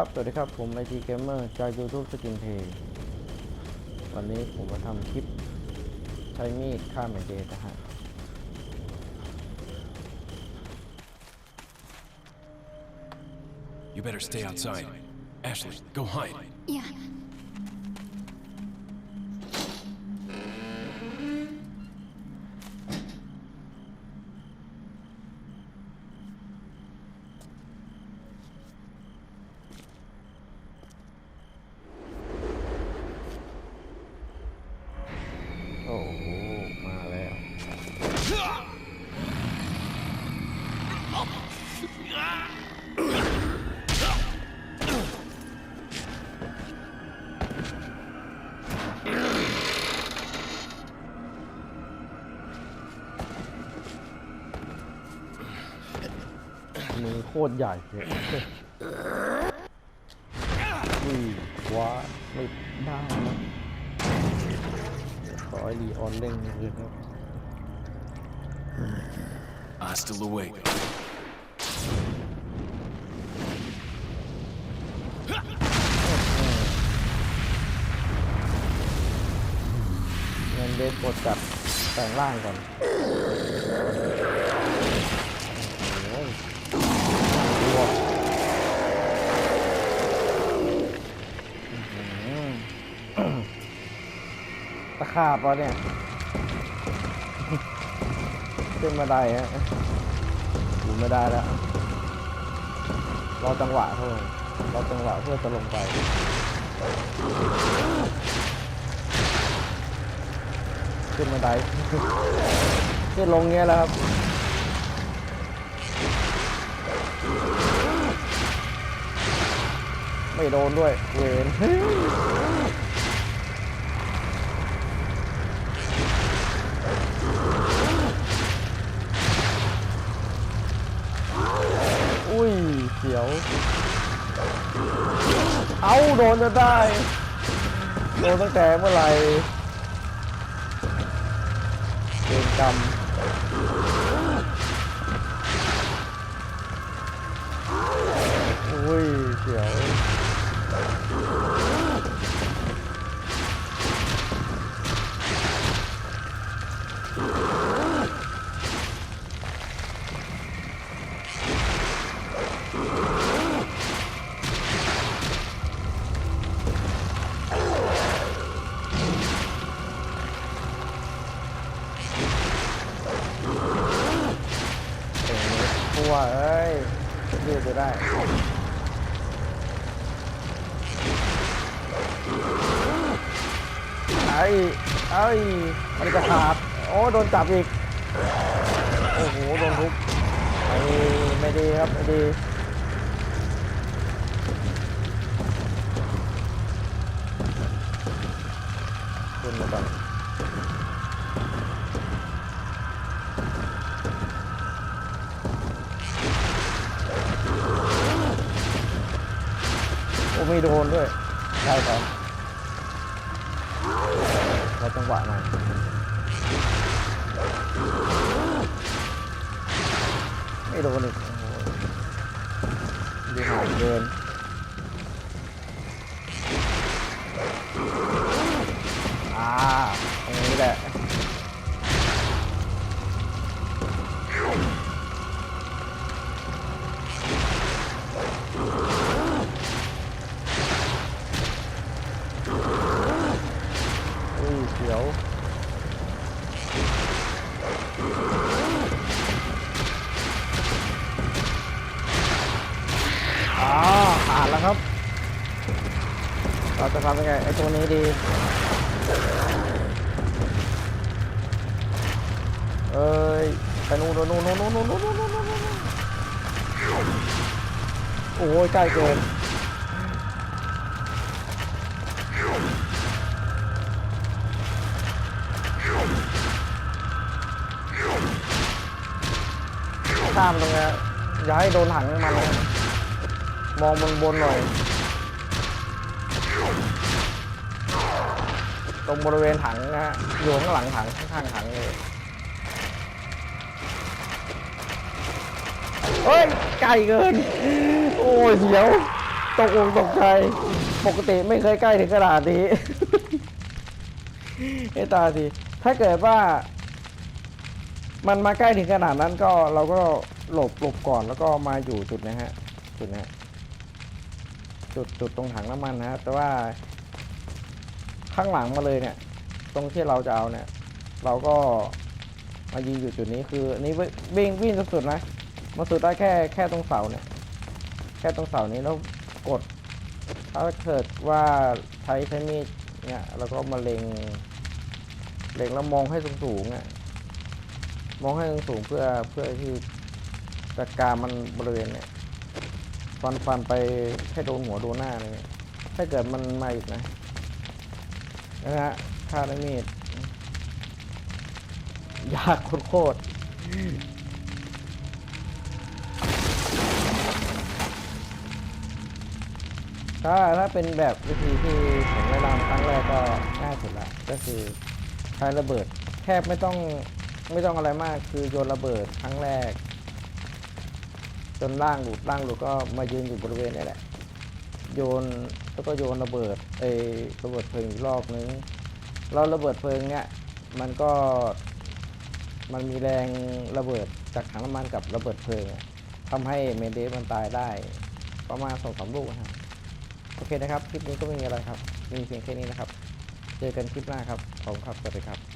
ครับ สวัสดีครับ ผมไอทีเกมเมอร์จาก YouTube สกินเพย์วันนี้ผมมาทำคลิป ใช้มีดฆ่าแมนเดย์นะฮะ You better stay outside. Ashley, go hide. Yeah. ตรใหญ่เลยอุ้ยว้าไม่ได้นะขอให้ลีออนเร่งเลยครับ Hasta luego. เงินเดฟกดจับแต่งร่างก่อน ตะขาบวะเนี่ย ขึ้นมาได้ฮะอยู่ไม่ได้แล้ว รอจังหวะเท่านั้นรอจังหวะเพื่อจะลงไป ขึ้นมาได้ขึ้นลงเงี้ยแล้วครับไม่โดนด้วยเวน เขียว เอาโดนจะได้ โดนตั้งแต่เมื่อไหร่เกมกรรม เอ้ยยืดจะได้ไอ้ไอ้ยมันจะขาดโอ้โดนจับอีก โอ้โห โดนทุบไอ้ไม่ดีครับ ไม่ดีขึ้นมาก่อน ไม่โดนด้วย ใช่ครับรอจังหวะหน่อยไม่โดนอีกดูหายเดินอ่าตรงนี้แหละ เราจะทำยังไงไอ้ตัวนี้ดี เอ้ยไปนู่นนู่นนู่นนู่นนู่นนู่นนู่นนู่นนู่นนู่นโอ้ยใกล้เกินข้ามตรงนี้อย่าให้โดนถังมันนะมองบนบนหน่อย ตรงบริเวณถังนะฮะอยู่ข้างหลังถังข้างๆถังเลยเฮ้ยไกลเกิน โอ้ยเสียวตกอกตกใจ ปกติไม่เคยใกล้ถึงขนาดนี้ไอ้ตาทีถ้าเกิดว่า มันมาใกล้ถึงขนาดนั้นก็เราก็หลบหลบก่อนแล้วก็มาอยู่จุดนะฮะจุดนะฮะ จุดจุดตรงถังน้ำมันนะแต่ว่าข้างหลังมาเลยเนี่ย ตรงที่เราจะเอาเนี่ย เราก็มายืนอยู่จุดนี้คืออันนี้วิ่งวิ่งสุดๆนะมาสุดได้แค่แค่ตรงเสาเนี่ย แค่ตรงเสานี้แล้วกด ถ้าเกิดว่าใช้ใช้มีดเนี่ยแล้วก็มาเล็งเล็งแล้วมองให้สูงๆอะมองให้สูงเพื่อเพื่อที่จัดการมันบริเวณเนี่ย ฟันฟันไปให้โดนหัวโดนหน้าอะไรเงี้ยถ้าเกิดมันมาอีกนะนะฮะฆ่าด้วยมีดยากโคตรถ้าถ้าเป็นแบบวิธีที่ผมแนะนำครั้งแรกก็ง่ายสุดละก็คือใช้ระเบิดแทบไม่ต้องไม่ต้องอะไรมากคือโยนระเบิดครั้งแรก จนล่างหลุดล่างหลุดก็มายืนอยู่บริเวณนี้แหละ โยนแล้วก็โยนระเบิดไอ้ระเบิดเพลิงอีกรอบนึงแล้วระเบิดเพลิงเนี้ยมันก็มันมีแรงระเบิดจากถังน้ำมันกับระเบิดเพลิงอะทำให้เมนเดสมันตายได้ประมาณสองสามลูกนะครับโอเคนะครับ คลิปนี้ก็ไม่มีอะไรครับ มีเพียงแค่นี้นะครับ เจอกันคลิปหน้าครับขอบคุณครับ สวัสดีครับ